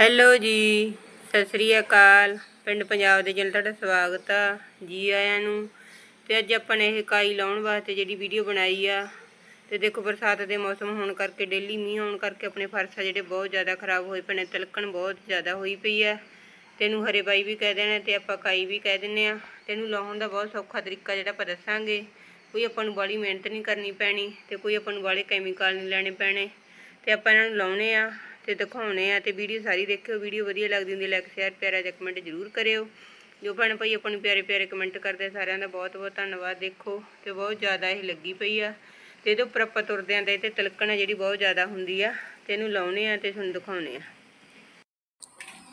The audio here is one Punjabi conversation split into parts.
ਹੈਲੋ ਜੀ, ਸਤਿ ਸ੍ਰੀ ਅਕਾਲ। ਪਿੰਡ ਪੰਜਾਬ ਦੇ ਜਨ ਤੁਹਾਡਾ ਸਵਾਗਤ ਆ ਜੀ ਆਇਆਂ ਨੂੰ। ਤੇ ਅੱਜ ਆਪਾਂ ਨੇ ਇਹ ਕਾਈ ਲਾਉਣ ਵਾਸਤੇ ਜਿਹੜੀ ਵੀਡੀਓ ਬਣਾਈ ਆ। ਤੇ ਦੇਖੋ ਬਰਸਾਤ ਦੇ ਮੌਸਮ ਹੋਣ ਕਰਕੇ, ਡੇਲੀ ਮੀਂਹ ਆਉਣ ਕਰਕੇ ਆਪਣੇ ਫਰਸ਼ ਆ ਜਿਹੜੇ ਬਹੁਤ ਜ਼ਿਆਦਾ ਖਰਾਬ ਹੋਏ ਪਏ ਨੇ, ਤਿਲਕਣ ਬਹੁਤ ਜ਼ਿਆਦਾ ਹੋਈ ਪਈ ਆ। ਤੇ ਇਹਨੂੰ ਹਰੇ ਬਾਈ ਵੀ ਕਹਿ ਦੇਣਾ ਤੇ ਆਪਾਂ ਕਾਈ ਵੀ ਕਹਿ ਦਿੰਨੇ ਆ। ਤੇ ਇਹਨੂੰ ਲਾਉਣ ਦਾ ਬਹੁਤ ਸੌਖਾ ਤਰੀਕਾ ਜਿਹੜਾ ਆਪਾਂ ਦੱਸਾਂਗੇ। ਕੋਈ ਆਪਾਂ ਨੂੰ ਬਾਲੀ ਮਿਹਨਤ ਨਹੀਂ ਕਰਨੀ ਪੈਣੀ ਤੇ ਕੋਈ ਆਪਾਂ ਨੂੰ ਬਾਲੇ ਕੈਮੀਕਲ ਨਹੀਂ ਲੈਣੇ ਪੈਣੇ। ਤੇ ਆਪਾਂ ਇਹਨਾਂ ਨੂੰ ਲਾਉਣੇ ਆ। ਤੇ ਦਿਖਾਉਣੇ ਆ ਤੇ ਵੀਡੀਓ ਸਾਰੀ ਦੇਖਿਓ, ਵੀਡੀਓ ਵਧੀਆ ਲੱਗਦੀ ਹੁੰਦੀ ਲਾਈਕ ਸ਼ੇਅਰ ਪਿਆਰਾ ਜਿਹਾ ਕਮੈਂਟ ਜ਼ਰੂਰ ਕਰਿਓ। ਜੋ ਭੈਣ ਭਾਈ ਆਪਾਂ ਨੂੰ ਪਿਆਰੇ ਪਿਆਰੇ ਕਮੈਂਟ ਕਰਦੇ ਸਾਰਿਆਂ ਦਾ ਬਹੁਤ ਬਹੁਤ ਧੰਨਵਾਦ ਦੇਖੋ, ਤੇ ਬਹੁਤ ਜ਼ਿਆਦਾ ਇਹ ਲੱਗੀ ਪਈ ਆ। ਤੇ ਇਹਦੇ ਉੱਪਰ ਆਪਾਂ ਤੁਰਦੇ ਆਂ ਤੇ ਇਹ ਤੇ ਤਿਲਕਣ ਆ ਜਿਹੜੀ ਬਹੁਤ ਜ਼ਿਆਦਾ ਹੁੰਦੀ ਆ, ਤੇ ਇਹਨੂੰ ਲਾਉਣੇ ਆ ਤੇ ਤੁਹਾਨੂੰ ਦਿਖਾਉਣੇ ਆ।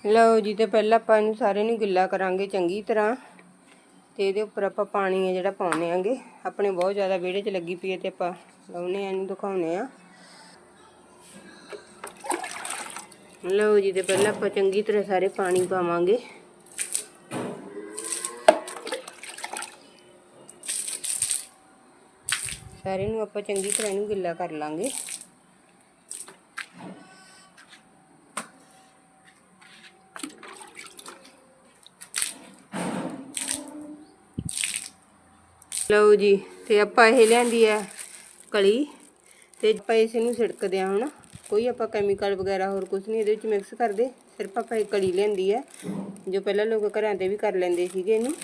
ਲਓ ਜੀ, ਤੇ ਪਹਿਲਾਂ ਆਪਾਂ ਇਹਨੂੰ ਸਾਰੇ ਨੂੰ ਗਿੱਲਾ ਕਰਾਂਗੇ ਚੰਗੀ ਤਰ੍ਹਾਂ। ਤੇ ਇਹਦੇ ਉੱਪਰ ਆਪਾਂ ਪਾਣੀ ਆ ਜਿਹੜਾ ਪਾਉਣੇ ਆਂਗੇ। ਆਪਣੇ ਬਹੁਤ ਜ਼ਿਆਦਾ ਵਿਹੜੇ 'ਚ ਲੱਗੀ ਪਈ ਹੈ ਤੇ ਆਪਾਂ ਲਾਉਣੇ ਆ, ਇਹਨੂੰ ਦਿਖਾਉਣੇ ਆ। ਲਓ ਜੀ, ਤੇ ਪਹਿਲਾਂ ਆਪਾਂ ਚੰਗੀ ਤਰ੍ਹਾਂ ਸਾਰੇ ਪਾਣੀ ਪਾਵਾਂਗੇ। ਸਾਰੇ ਨੂੰ ਆਪਾਂ ਚੰਗੀ ਤਰ੍ਹਾਂ ਇਹਨੂੰ ਗਿੱਲਾ ਕਰ ਲਾਂਗੇ। ਲਓ ਜੀ, ਤੇ ਆਪਾਂ ਇਹ ਲਿਆਂਦੀ ਆ ਕਲੀ ਤੇ ਆਪਾਂ ਇਸ ਨੂੰ ਛਿੜਕਦੇ ਆ ਹੁਣ ਕੋਈ ਆਪਾਂ ਕੈਮੀਕਲ ਵਗੈਰਾ ਹੋਰ ਕੁਝ ਨਹੀਂ ਇਹਦੇ ਵਿੱਚ ਮਿਕਸ ਕਰਦੇ। ਸਿਰਫ ਆਪਾਂ ਇਹ ਕਲੀ ਲੈਂਦੀ ਹੈ, ਜੋ ਪਹਿਲਾਂ ਲੋਕ ਘਰਾਂ ਤੇ ਵੀ ਕਰ ਲੈਂਦੇ ਸੀਗੇ ਇਹਨੂੰ।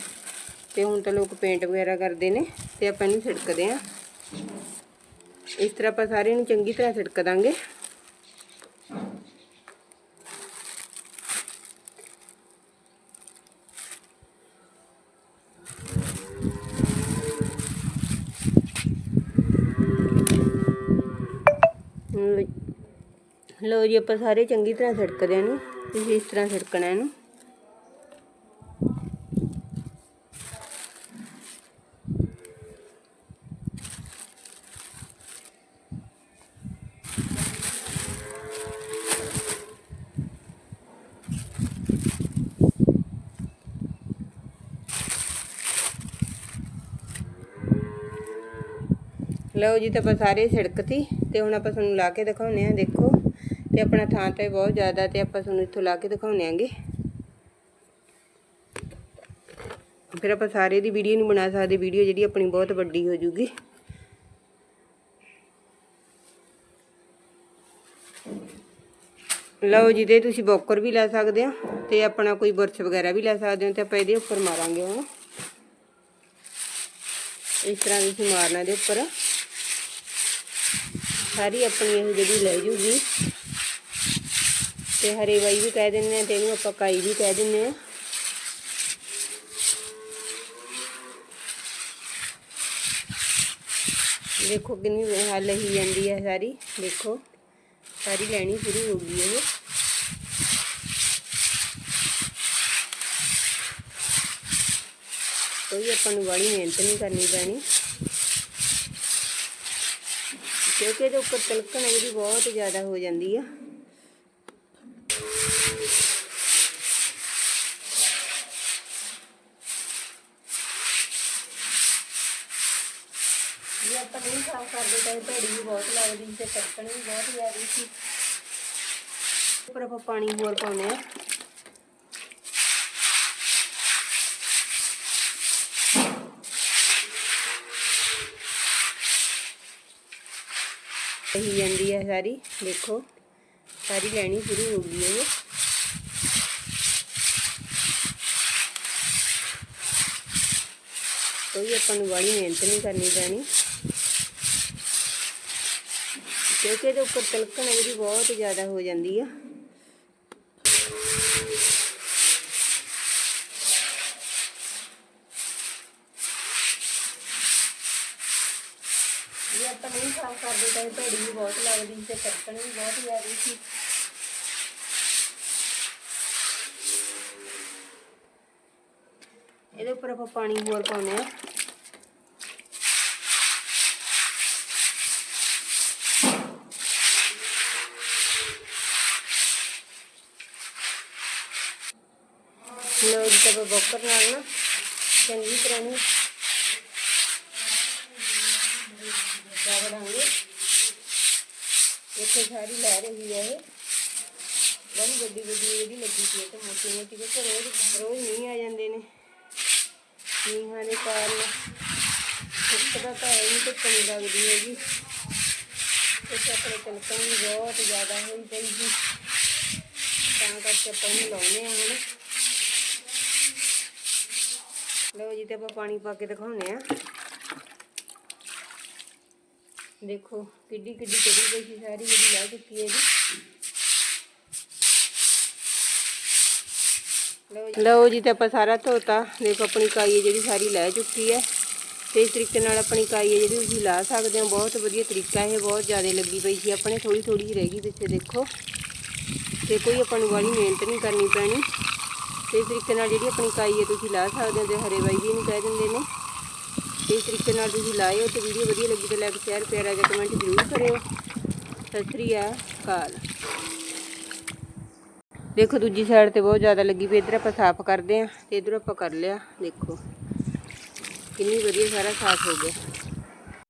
ਤੇ ਹੁਣ ਤਾਂ ਲੋਕ ਪੇਂਟ ਵਗੈਰਾ ਕਰਦੇ ਨੇ, ਤੇ ਆਪਾਂ ਇਹਨੂੰ ਛਿੜਕਦੇ ਆ ਇਸ ਤਰ੍ਹਾਂ ਆਪਾਂ ਸਾਰੇ ਨੂੰ ਚੰਗੀ ਤਰ੍ਹਾਂ ਛਿੜਕ ਦਾਂਗੇ। ਲਓ- ਲਓ ਜੀ, ਆਪਾਂ ਸਾਰੇ ਚੰਗੀ ਤਰ੍ਹਾਂ ਛਿੜਕਦੇ ਇਹਨੂੰ, ਤੁਸੀਂ ਇਸ ਤਰ੍ਹਾਂ ਛਿੜਕਣਾ ਇਹਨੂੰ। ਲਓ ਜੀ, ਤਾਂ ਆਪਾਂ ਸਾਰੇ ਛਿੜਕਤੀ ਤੇ ਹੁਣ ਆਪਾਂ ਤੁਹਾਨੂੰ ਲਾ ਕੇ ਦਿਖਾਉਂਦੇ ਆ ਦੇਖੋ। ਤੇ ਆਪਣਾ ਥਾਂ ਤੇ ਬਹੁਤ ਜ਼ਿਆਦਾ ਤੇ ਆਪਾਂ ਤੁਹਾਨੂੰ ਇੱਥੋਂ ਲਾ ਕੇ ਦਿਖਾਉਂਦੇ ਆਂਗੇ। ਫਿਰ ਆਪਾਂ ਸਾਰੇ ਦੀ ਵੀਡੀਓ ਨਹੀਂ ਬਣਾ ਸਕਦੇ ਵੀਡੀਓ ਜਿਹੜੀ ਆਪਣੀ ਬਹੁਤ ਵੱਡੀ ਹੋ ਜੂਗੀ। ਲਓ ਜਿਹਦੇ ਤੁਸੀਂ ਬੋਕਰ ਵੀ ਲੈ ਸਕਦੇ ਹੋ ਤੇ ਆਪਣਾ ਕੋਈ ਬੁਰਸ਼ ਵਗੈਰਾ ਵੀ ਲੈ ਸਕਦੇ ਹੋ ਤੇ ਆਪਾਂ ਇਹਦੇ ਉੱਪਰ ਮਾਰਾਂਗੇ ਹੁਣ। ਇਸ ਤਰ੍ਹਾਂ ਤੁਸੀਂ ਮਾਰਨਾ ਇਹਦੇ ਉੱਪਰ। ਸਾਰੀ ਆਪਣੀ ਇਹ ਜਿਹੜੀ ਲੈ ਜੂਗੀ। ਤੇ ਹਰੇ ਬਾਈ ਵੀ ਕਹਿ ਦਿੰਦੇ ਆ ਤੇ ਇਹਨੂੰ ਆਪਾਂ ਕਾਈ ਵੀ ਕਹਿ ਦਿੰਦੇ ਆ। ਦੇਖੋ ਕਿੰਨੀ ਹੱਲ ਹੀ ਜਾਂਦੀ ਹੈ ਸਾਰੀ। ਦੇਖੋ, ਸਾਰੀ ਲੈਣੀ ਸ਼ੁਰੂ ਹੋ ਗਈ ਇਹ ਕੋਈ ਆਪਾਂ ਨੂੰ ਬੜੀ ਮਿਹਨਤ ਨਹੀਂ ਕਰਨੀ ਪੈਣੀ। ਕਿਉਂਕਿ ਇਹਦੇ ਉੱਪਰ ਤਲਕਣ ਹੈ ਜਿਹੜੀ ਬਹੁਤ ਜ਼ਿਆਦਾ ਹੋ ਜਾਂਦੀ ਆ। ਆਪਾਂ ਨਹੀਂ ਸਾਫ਼ ਕਰਦੇ ਤਾਂ ਇਹ ਭੈੜੀ ਵੀ ਬਹੁਤ ਲੱਗਦੀ ਤੇ ਤਿਲਕਣ ਵੀ ਬਹੁਤ ਜ਼ਿਆਦਾ ਸੀ। ਉੱਪਰ ਆਪਾਂ ਪਾਣੀ ਹੋਰ ਪਾਉਂਦੇ ਆ ਰਹੀ ਜਾਂਦੀ ਹੈ ਸਾਰੀ, ਦੇਖੋ। ਸਾਰੀ ਲੈਣੀ ਸ਼ੁਰੂ ਹੋ ਗਈ ਹੈ। ਕੋਈ ਆਪਾਂ ਨੂੰ ਬੜੀ ਮਿਹਨਤ ਨਹੀਂ ਕਰਨੀ ਪੈਣੀ। ਕਿਉਂਕਿ ਇਹਦੇ ਉੱਪਰ ਤਿਲਕਣ ਹੈ ਜਿਹੜੀ ਬਹੁਤ ਜ਼ਿਆਦਾ ਹੋ ਜਾਂਦੀ ਆ ਜੇ ਆਪਾਂ ਨਹੀਂ ਸਾਫ਼ ਕਰਦੇ ਤਾਂ ਇਹ ਭੈੜੀ ਵੀ ਬਹੁਤ ਲੱਗਦੀ ਤੇ ਤਿਲਕਣ ਵੀ ਬਹੁਤ ਜ਼ਿਆਦਾ ਸੀ। ਇਹਦੇ ਉੱਪਰ ਆਪਾਂ ਪਾਣੀ ਹੋਰ ਪਾਉਂਦੇ ਆ ਲੋ ਜੀ ਤਾਂ ਬੋਕਰ ਨਾਲ ਨਾ ਚੰਗੀ ਤਰ੍ਹਾਂ ਨੂੰ ਰਗੜਾਂਗੇ ਇੱਥੇ ਸਾਰੀ ਲੈ ਰਹੀ ਹੈ ਇਹ। ਬੜੀ ਵੱਡੀ ਵੱਡੀ ਜਿਹੜੀ ਲੱਗੀ ਤੇ ਮੋਟੀ ਮੋਟੀ ਤੇ ਰੋਜ਼ ਰੋਜ਼ ਨਹੀਂ ਆ ਜਾਂਦੇ ਨੇ। ਮੀਂਹਾਂ ਦੇ ਕਾਰਨ ਸੁੱਕਦਾ ਤਾਂ ਹੈ ਨਹੀਂ ਧੁੱਪ ਲੱਗਦੀ ਹੈਗੀ। ਤੇ ਆਪਣੇ ਕਣਕਾਂ ਵੀ ਬਹੁਤ ਜ਼ਿਆਦਾ ਹੋਈ ਪਈ ਸੀ। ਤਾਂ ਕਰਕੇ ਆਪਾਂ ਲਾਉਨੇ ਆ ਹੁਣ। ਲਓ ਜੀ, ਤੇ ਆਪਾਂ ਪਾਣੀ ਪਾ ਕੇ ਦਿਖਾਉਨੇ ਆ ਦੇਖੋ ਕਿੱਡੀ ਕਿੱਡੀ ਚੜੀ ਪਈ ਸੀ ਸਾਰੀ ਜਿਹੜੀ ਲਾ ਚੁੱਕੀ ਹੈ ਜੀ। ਲਓ ਜੀ- ਤਾਂ ਆਪਾਂ ਸਾਰਾ ਧੋਤਾ। ਦੇਖੋ ਆਪਣੀ ਕਾਈ ਹੈ ਜਿਹੜੀ ਸਾਰੀ ਲੈ ਚੁੱਕੀ ਹੈ। ਤੇ ਇਸ ਤਰੀਕੇ ਨਾਲ ਆਪਣੀ ਕਾਈ ਹੈ ਜਿਹੜੀ ਤੁਸੀਂ ਲਾ ਸਕਦੇ ਹੋ। ਬਹੁਤ ਵਧੀਆ ਤਰੀਕਾ ਇਹ, ਬਹੁਤ ਜ਼ਿਆਦਾ ਲੱਗੀ ਪਈ ਸੀ ਆਪਣੇ। ਥੋੜੀ ਥੋੜੀ ਜਿਹੀ ਰਹਿ ਗਈ ਪਿੱਛੇ, ਦੇਖੋ। ਤੇ ਕੋਈ ਆਪਾਂ ਨੂੰ ਵਾਲੀ ਮਿਹਨਤ ਨਹੀਂ ਕਰਨੀ ਪੈਣੀ। ਤੇ ਇਸ ਤਰੀਕੇ ਨਾਲ ਜਿਹੜੀ ਆਪਣੀ ਕਾਈ ਹੈ ਤੁਸੀਂ ਲਾ ਸਕਦੇ ਹੋ ਤੇ ਹਰੇ ਬਾਈ ਵੀ ਇਹਨੂੰ ਕਹਿ ਦਿੰਦੇ ਨੇ। ਇਸ ਤਰੀਕੇ ਨਾਲ ਤੁਸੀਂ ਲਾਇਓ ਤੇ ਵੀਡੀਓ ਵਧੀਆ ਲੱਗੀ ਤਾਂ ਲਾਈਕ ਸ਼ੇਅਰ ਪਿਆਰਾ ਜਿਹਾ ਕਮੈਂਟ ਜ਼ਰੂਰ ਕਰਿਓ। ਸਤਿ ਸ੍ਰੀ ਅਕਾਲ। ਦੇਖੋ, ਦੂਜੀ ਸਾਈਡ ਤੇ ਬਹੁਤ ਜ਼ਿਆਦਾ ਲੱਗੀ ਪਈ। ਇੱਧਰ ਆਪਾਂ ਸਾਫ਼ ਕਰਦੇ ਆਂ ਤੇ ਇੱਧਰ ਆਪਾਂ ਕਰ ਲਿਆ। ਦੇਖੋ, ਕਿੰਨੀ ਵਧੀਆ ਸਾਰਾ ਸਾਫ਼ ਹੋ ਗਿਆ।